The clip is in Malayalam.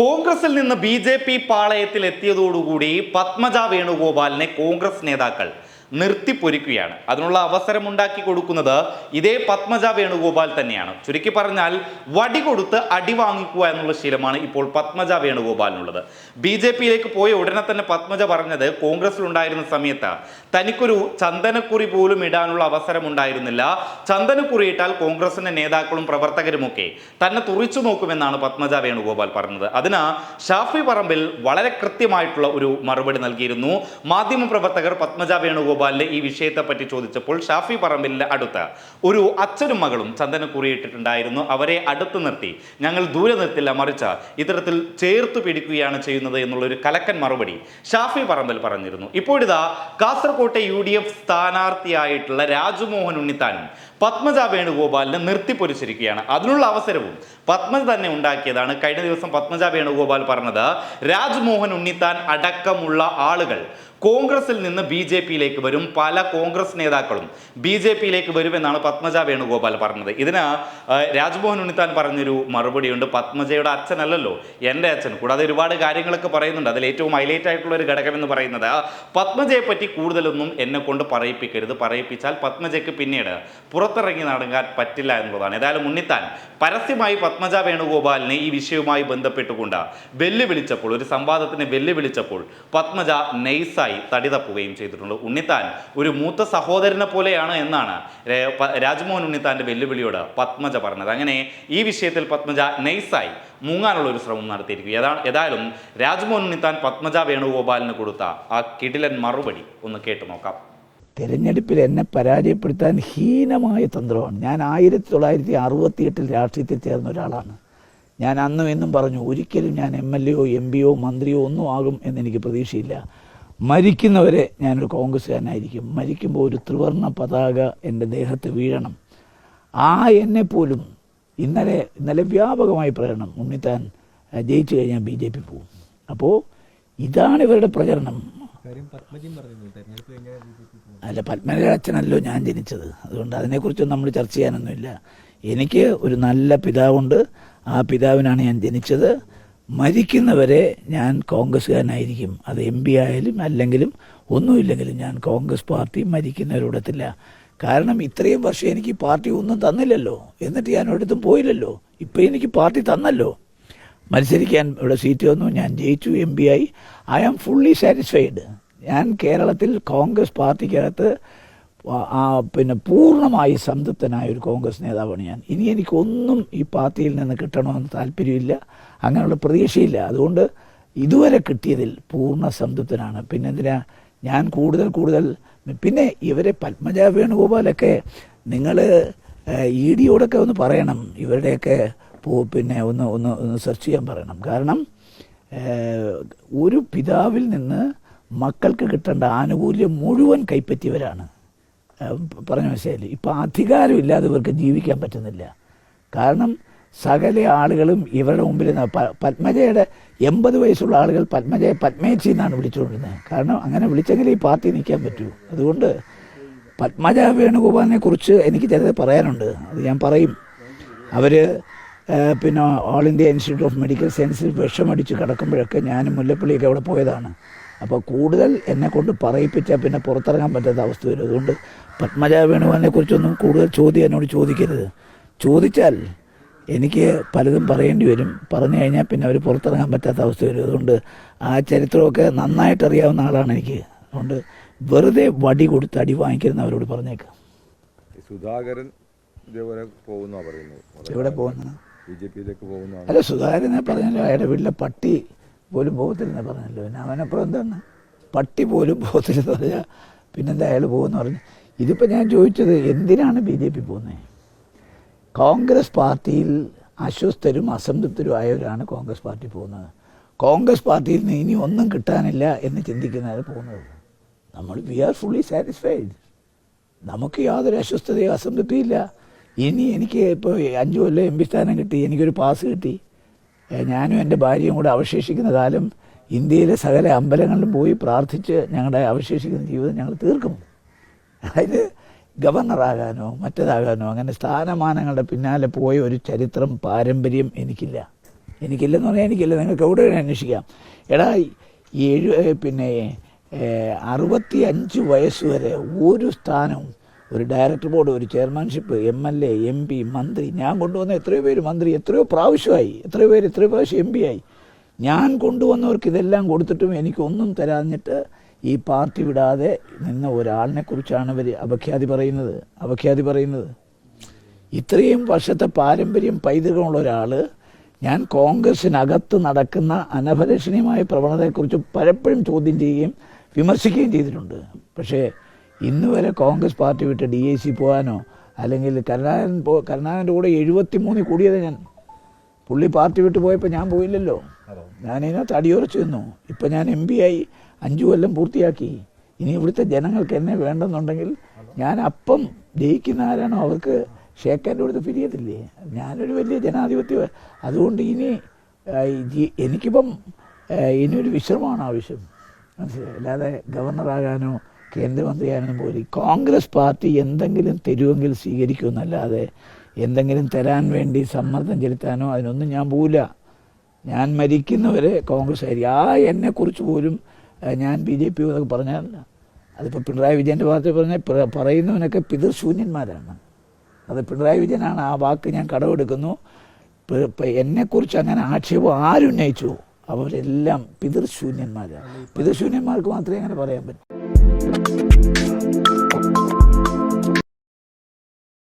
കോൺഗ്രസിൽ നിന്ന് ബി ജെ പി പാളയത്തിൽ എത്തിയതോടുകൂടി പത്മജ വേണുഗോപാലിനെ കോൺഗ്രസ് നേതാക്കൾ നിർത്തിപ്പൊരിക്കുകയാണ്. അതിനുള്ള അവസരം ഉണ്ടാക്കി കൊടുക്കുന്നത് ഇതേ പത്മജ വേണുഗോപാൽ തന്നെയാണ്. ചുരുക്കി പറഞ്ഞാൽ വടി കൊടുത്ത് അടി വാങ്ങിക്കുക എന്നുള്ള ശീലമാണ് ഇപ്പോൾ പത്മജ വേണുഗോപാലിനുള്ളത്. ബി ജെ പിയിലേക്ക് പോയ ഉടനെ തന്നെ പത്മജ പറഞ്ഞത് കോൺഗ്രസിലുണ്ടായിരുന്ന സമയത്ത് തനിക്കൊരു ചന്ദനക്കുറി പോലും ഇടാനുള്ള അവസരം ഉണ്ടായിരുന്നില്ല ചന്ദനക്കുറി ഇട്ടാൽ കോൺഗ്രസിന്റെ നേതാക്കളും പ്രവർത്തകരുമൊക്കെ തന്നെ തുറിച്ചു നോക്കുമെന്നാണ് പത്മജ വേണുഗോപാൽ പറഞ്ഞത്. അതിന് ഷാഫി പറമ്പിൽ വളരെ കൃത്യമായിട്ടുള്ള ഒരു മറുപടി നൽകിയിരുന്നു. മാധ്യമ മാധ്യമപ്രവർത്തകർ പത്മജ വേണുഗോപാലിന്റെ ഈ വിഷയത്തെപ്പറ്റി ചോദിച്ചപ്പോൾ ഷാഫി പറമ്പിലിന്റെ അടുത്ത് ഒരു അച്ഛനും മകളും ചന്ദന കുറിയിട്ടിട്ടുണ്ടായിരുന്നു. അവരെ അടുത്ത് നിർത്തി. ഞങ്ങൾ ദൂരെ നിർത്തില്ല മറിച്ച് ഇത്തരത്തിൽ ചേർത്ത് പിടിക്കുകയാണ് ചെയ്യുന്നത് എന്നുള്ളൊരു കലക്കൻ മറുപടി ഷാഫി പറമ്പിൽ പറഞ്ഞിരുന്നു. ഇപ്പോഴിതാ കാസർകോട്ടെ യു ഡി എഫ് സ്ഥാനാർത്ഥിയായിട്ടുള്ള രാജുമോഹൻ ഉണ്ണിത്താനും പത്മജ വേണുഗോപാലിനെ നിർത്തിപ്പൊരിച്ചിരിക്കുകയാണ് അതിനുള്ള അവസരവും പത്മജ തന്നെ ഉണ്ടാക്കിയതാണ്. കഴിഞ്ഞ ദിവസം പത്മജ വേണുഗോപാൽ പറഞ്ഞത് രാജ്മോഹൻ ഉണ്ണിത്താൻ അടക്കമുള്ള ആളുകൾ കോൺഗ്രസിൽ നിന്ന് ബി ജെ പിയിലേക്ക് വരും. പല കോൺഗ്രസ് നേതാക്കളും ബി ജെ പിയിലേക്ക് വരുമെന്നാണ് പത്മജ വേണുഗോപാൽ പറഞ്ഞത്. ഇതിന് രാജ്മോഹൻ ഉണ്ണിത്താൻ പറഞ്ഞൊരു മറുപടിയുണ്ട്. പത്മജയുടെ അച്ഛനല്ലല്ലോ എന്റെ അച്ഛൻ. കൂടാതെ ഒരുപാട് കാര്യങ്ങളൊക്കെ പറയുന്നുണ്ട്. അതിൽ ഏറ്റവും ഹൈലൈറ്റ് ആയിട്ടുള്ള ഒരു ഘടകം എന്ന് പറയുന്നത് പത്മജയെ പറ്റി കൂടുതലൊന്നും എന്നെ കൊണ്ട് പറയിപ്പിക്കരുത്. പറയിപ്പിച്ചാൽ പത്മജയ്ക്ക് പിന്നീട് പുറത്തിറങ്ങി നടങ്ങാൻ പറ്റില്ല എന്നുള്ളതാണ്. ഏതായാലും ഉണ്ണിത്താൻ പരസ്യമായി പത്മജ വേണുഗോപാലിനെ ഈ വിഷയവുമായി ബന്ധപ്പെട്ടുകൊണ്ട് വെല്ലുവിളിച്ചപ്പോൾ ഒരു സംവാദത്തിന് വെല്ലുവിളിച്ചപ്പോൾ പത്മജ നൈസായി തടി തപ്പുകയും ചെയ്തിട്ടുണ്ട്. ഉണ്ണിത്താൻ ഒരു മൂത്ത സഹോദരനെ പോലെയാണ് എന്നാണ് രാജ്മോഹൻ ഉണ്ണിത്താന്റെ വെല്ലുവിളിയോട് പത്മജ പറഞ്ഞത്. അങ്ങനെ ഈ വിഷയത്തിൽ പത്മജ നൈസായി മുങ്ങാനുള്ള ഒരു ശ്രമം നടത്തിയിരിക്കും ഏതാ ഏതായാലും രാജ്മോഹൻ ഉണ്ണിത്താൻ പത്മജ വേണുഗോപാലിന് കൊടുത്ത ആ കിടിലൻ മറുപടി ഒന്ന് കേട്ടു നോക്കാം. തിരഞ്ഞെടുപ്പിൽ എന്നെ പരാജയപ്പെടുത്താൻ ഹീനമായ തന്ത്രമാണ്. ഞാൻ ആയിരത്തി തൊള്ളായിരത്തി അറുപത്തി എട്ടിൽ രാഷ്ട്രീയത്തിൽ ചേർന്ന ഒരാളാണ്. ഞാൻ അന്നും എന്നും പറഞ്ഞു ഒരിക്കലും ഞാൻ എം എൽ എയോ എം പിയോ മന്ത്രിയോ ഒന്നും ആകും എന്നെനിക്ക് പ്രതീക്ഷയില്ല. മരിക്കുന്നവരെ ഞാനൊരു കോൺഗ്രസ്സുകാരനായിരിക്കും. മരിക്കുമ്പോൾ ഒരു ത്രിവർണ പതാക എന്റെ ദേഹത്ത് വീഴണം. ആ എന്നെ പോലും ഇന്നലെ ഇന്നലെ വ്യാപകമായി പ്രകടനം ഉണ്ണിത്താൻ ജയിച്ചു കഴിഞ്ഞാൽ ബി ജെ പി പോകും. അപ്പോൾ ഇതാണ് ഇവരുടെ പ്രചരണം. അല്ല പത്മനാഭ അച്ഛനല്ലോ ഞാൻ ജനിച്ചത്. അതുകൊണ്ട് അതിനെക്കുറിച്ച് നമ്മൾ ചർച്ച ചെയ്യാനൊന്നുമില്ല. എനിക്ക് ഒരു നല്ല പിതാവുണ്ട്. ആ പിതാവിനാണ് ഞാൻ ജനിച്ചത്. മരിക്കുന്നവരെ ഞാൻ കോൺഗ്രസ്സുകാരനായിരിക്കും. അത് എം പി ആയാലും അല്ലെങ്കിലും ഒന്നുമില്ലെങ്കിലും ഞാൻ കോൺഗ്രസ് പാർട്ടി മരിക്കുന്നവരോടത്തില്ല. കാരണം ഇത്രയും വർഷം എനിക്ക് പാർട്ടി ഒന്നും തന്നില്ലല്ലോ. എന്നിട്ട് ഞാൻ ഒരിടത്തും പോയില്ലല്ലോ. ഇപ്പം എനിക്ക് പാർട്ടി തന്നല്ലോ. മത്സരിക്കാൻ ഇവിടെ സീറ്റ് വന്നു. ഞാൻ ജയിച്ചു എം പി ആയി. ഐ ആം ഫുള്ളി സാറ്റിസ്ഫൈഡ് ഞാൻ കേരളത്തിൽ കോൺഗ്രസ് പാർട്ടിക്കകത്ത് പിന്നെ പൂർണമായി സംതൃപ്തനായ ഒരു കോൺഗ്രസ് നേതാവാണ് ഞാൻ. ഇനി എനിക്കൊന്നും ഈ പാർട്ടിയിൽ നിന്ന് കിട്ടണമെന്ന് താല്പര്യമില്ല. അങ്ങനെയുള്ള പ്രതീക്ഷയില്ല. അതുകൊണ്ട് ഇതുവരെ കിട്ടിയതിൽ പൂർണ സംതൃപ്തനാണ്. പിന്നെ എന്തിനാ ഞാൻ കൂടുതൽ കൂടുതൽ പിന്നെ ഇവരെ പത്മജ വേണുഗോപാലൊക്കെ നിങ്ങൾ ഇ ഡിയോടൊക്കെ ഒന്ന് പറയണം. ഇവരുടെയൊക്കെ പിന്നെ ഒന്ന് ഒന്ന് ഒന്ന് സെർച്ച് ചെയ്യാൻ പറയണം. കാരണം ഒരു പിതാവിൽ നിന്ന് മക്കൾക്ക് കിട്ടേണ്ട ആനുകൂല്യം മുഴുവൻ കൈപ്പറ്റിയവരാണ്. പറഞ്ഞ മനസ്സിലായില്ലേ? ഇപ്പം അധികാരമില്ലാതെ ഇവർക്ക് ജീവിക്കാൻ പറ്റുന്നില്ല. കാരണം സകല ആളുകളും ഇവരുടെ മുമ്പിൽ പത്മജയുടെ എൺപത് വയസ്സുള്ള ആളുകൾ പത്മജയെ പത്മേച്ചി എന്നാണ് വിളിച്ചുകൊണ്ടിരുന്നത്. കാരണം അങ്ങനെ വിളിച്ചെങ്കിൽ ഈ പാർട്ടി നിൽക്കാൻ പറ്റൂ. അതുകൊണ്ട് പത്മജ വേണുഗോപാലിനെ കുറിച്ച് എനിക്ക് ചിലത് പറയാനുണ്ട്. അത് ഞാൻ പറയും. അവർ പിന്നെ all India institute of medical സയൻസിൽ വിഷമടിച്ച് കിടക്കുമ്പോഴൊക്കെ ഞാൻ മുല്ലപ്പള്ളിയൊക്കെ അവിടെ പോയതാണ്. അപ്പോൾ കൂടുതൽ എന്നെ കൊണ്ട് പറയിപ്പിച്ചാൽ പിന്നെ പുറത്തിറങ്ങാൻ പറ്റാത്ത അവസ്ഥ വരും. അതുകൊണ്ട് പത്മജ വേണുവാനെ കുറിച്ചൊന്നും കൂടുതൽ ചോദ്യം എന്നോട് ചോദിക്കരുത്. ചോദിച്ചാൽ എനിക്ക് പലതും പറയേണ്ടി വരും. പറഞ്ഞു കഴിഞ്ഞാൽ പിന്നെ അവർ പുറത്തിറങ്ങാൻ പറ്റാത്ത അവസ്ഥ വരും. അതുകൊണ്ട് ആ ചരിത്രമൊക്കെ നന്നായിട്ട് അറിയാവുന്ന ആളാണ് എനിക്ക്. അതുകൊണ്ട് വെറുതെ വടി കൊടുത്ത് അടി വാങ്ങിക്കുന്നവരോട് പറഞ്ഞേക്കാം. സുധാകരൻ ഇതേപോലെ പോകുന്ന പറയുന്നത്? എവിടെ പോകുന്നത്? ബി അല്ല സുധാകരനെ പറഞ്ഞല്ലോ? അയാളുടെ വീട്ടിലെ പട്ടി പോലും പോകത്തില്ലെന്ന് പറഞ്ഞല്ലോ. പിന്നെ അവനപ്പുറം എന്താണ്? പട്ടി പോലും പോകത്തില്ലെന്ന് പറഞ്ഞാൽ പിന്നെന്താ അയാൾ പോകുമെന്ന് പറഞ്ഞു? ഇതിപ്പോൾ ഞാൻ ചോദിച്ചത് എന്തിനാണ് ബി ജെ പി പോകുന്നത് കോൺഗ്രസ് പാർട്ടിയിൽ അസ്വസ്ഥരും അസംതൃപ്തരും ആയവരാണ് കോൺഗ്രസ് പാർട്ടി പോകുന്നത്. കോൺഗ്രസ് പാർട്ടിയിൽ നിന്ന് ഇനി ഒന്നും കിട്ടാനില്ല എന്ന് ചിന്തിക്കുന്നവർ പോകുന്നത്. നമ്മൾ വി ആർ ഫുള്ളി സാറ്റിസ്ഫൈഡ് നമുക്ക് യാതൊരു അസ്വസ്ഥതയോ അസംതൃപ്തിയില്ല ഇനി എനിക്ക് ഇപ്പോൾ അഞ്ച് കൊല്ലം എം പി സ്ഥാനം കിട്ടി എനിക്കൊരു പാസ് കിട്ടി. ഞാനും എന്റെ ഭാര്യയും കൂടെ അവശേഷിക്കുന്ന കാലം ഇന്ത്യയിലെ സകല അമ്പലങ്ങളിലും പോയി പ്രാർത്ഥിച്ച് ഞങ്ങളുടെ അവശേഷിക്കുന്ന ജീവിതം ഞങ്ങൾ തീർക്കും. അതിന് ഗവർണറാകാനോ മറ്റേതാകാനോ അങ്ങനെ സ്ഥാനമാനങ്ങളുടെ പിന്നാലെ പോയ ഒരു ചരിത്രം പാരമ്പര്യം എനിക്കില്ല. എനിക്കില്ലെന്ന് പറഞ്ഞാൽ എനിക്കില്ല. നിങ്ങൾക്ക് എവിടെ അന്വേഷിക്കാം. എടാ ഏഴ് പിന്നെ അറുപത്തി അഞ്ച് വയസ്സ് വരെ ഒരു സ്ഥാനവും ഒരു ഡയറക്ടർ ബോർഡ് ഒരു chairmanship M L A M P മന്ത്രി. ഞാൻ കൊണ്ടുവന്ന എത്രയോ പേര് മന്ത്രി എത്രയോ പ്രാവശ്യമായി എത്രയോ പേര് എത്രയോ പ്രാവശ്യം എം പി ആയി ഞാൻ കൊണ്ടുവന്നവർക്ക് ഇതെല്ലാം കൊടുത്തിട്ടും എനിക്കൊന്നും തരാഞ്ഞിട്ട് ഈ പാർട്ടി വിടാതെ നിന്ന ഒരാളിനെ കുറിച്ചാണ് ഇവർ അപഖ്യാതി പറയുന്നത്. അപഖ്യാതി പറയുന്നത്. ഇത്രയും വർഷത്തെ പാരമ്പര്യം പൈതൃകമുള്ള ഒരാൾ ഞാൻ കോൺഗ്രസിനകത്ത് നടക്കുന്ന അനഭലഷണീയമായ പ്രവണതയെക്കുറിച്ച് പലപ്പോഴും ചോദ്യം ചെയ്യുകയും വിമർശിക്കുകയും ചെയ്തിട്ടുണ്ട്. പക്ഷേ ഇന്ന് വരെ കോൺഗ്രസ് പാർട്ടി വിട്ട് ഡി ഐ സി പോകാനോ അല്ലെങ്കിൽ കരുണാകരൻ പോ കരുണാകരന്റെ കൂടെ എഴുപത്തി മൂന്നിൽ കൂടിയത് ഞാൻ പുള്ളി പാർട്ടി വിട്ട് പോയപ്പോൾ ഞാൻ പോയില്ലല്ലോ. ഞാനിതിനകത്ത് അടിയുറച്ചു നിന്നു. ഇപ്പം ഞാൻ എം പി ആയി അഞ്ചു കൊല്ലം പൂർത്തിയാക്കി. ഇനി ഇവിടുത്തെ ജനങ്ങൾക്ക് എന്നെ വേണ്ടെന്നുണ്ടെങ്കിൽ ഞാൻ അപ്പം ജയിക്കുന്ന ആരാണോ അവർക്ക് ഷേക്കാന്റെ അടുത്ത് പിരിയത്തില്ലേ ഞാനൊരു വലിയ ജനാധിപത്യ അതുകൊണ്ട് ഇനി എനിക്കിപ്പം ഇനിയൊരു വിശ്രമമാണ് ആവശ്യം. മനസ്സിലായി? അല്ലാതെ ഗവർണറാകാനോ കേന്ദ്രമന്ത്രിയാകാനോ മോദി കോൺഗ്രസ് പാർട്ടി എന്തെങ്കിലും തരുമെങ്കിൽ സ്വീകരിക്കുമെന്നല്ലാതെ എന്തെങ്കിലും തരാൻ വേണ്ടി സമ്മർദ്ദം ചെലുത്താനോ അതിനൊന്നും ഞാൻ പോവില്ല. ഞാൻ മരിക്കുന്നവരെ കോൺഗ്രസ് ആയിരിക്കും. ആ എന്നെക്കുറിച്ച് പോലും ഞാൻ ബി ജെ പി എന്നൊക്കെ പറഞ്ഞാറില്ല അതിപ്പോൾ പിണറായി വിജയന്റെ ഭാഗത്ത് പറഞ്ഞാൽ പറയുന്നവനൊക്കെ പിതൃശൂന്യന്മാരാണ്. അത് പിണറായി വിജയനാണ്. ആ വാക്ക് ഞാൻ കടമെടുക്കുന്നു. എന്നെക്കുറിച്ച് അങ്ങനെ ആക്ഷേപം ആരുന്നയിച്ചു? അവരെല്ലാം പിതൃശൂന്യന്മാരാണ്. പിതൃശൂന്യന്മാർക്ക് മാത്രമേ അങ്ങനെ പറയാൻ പറ്റൂ.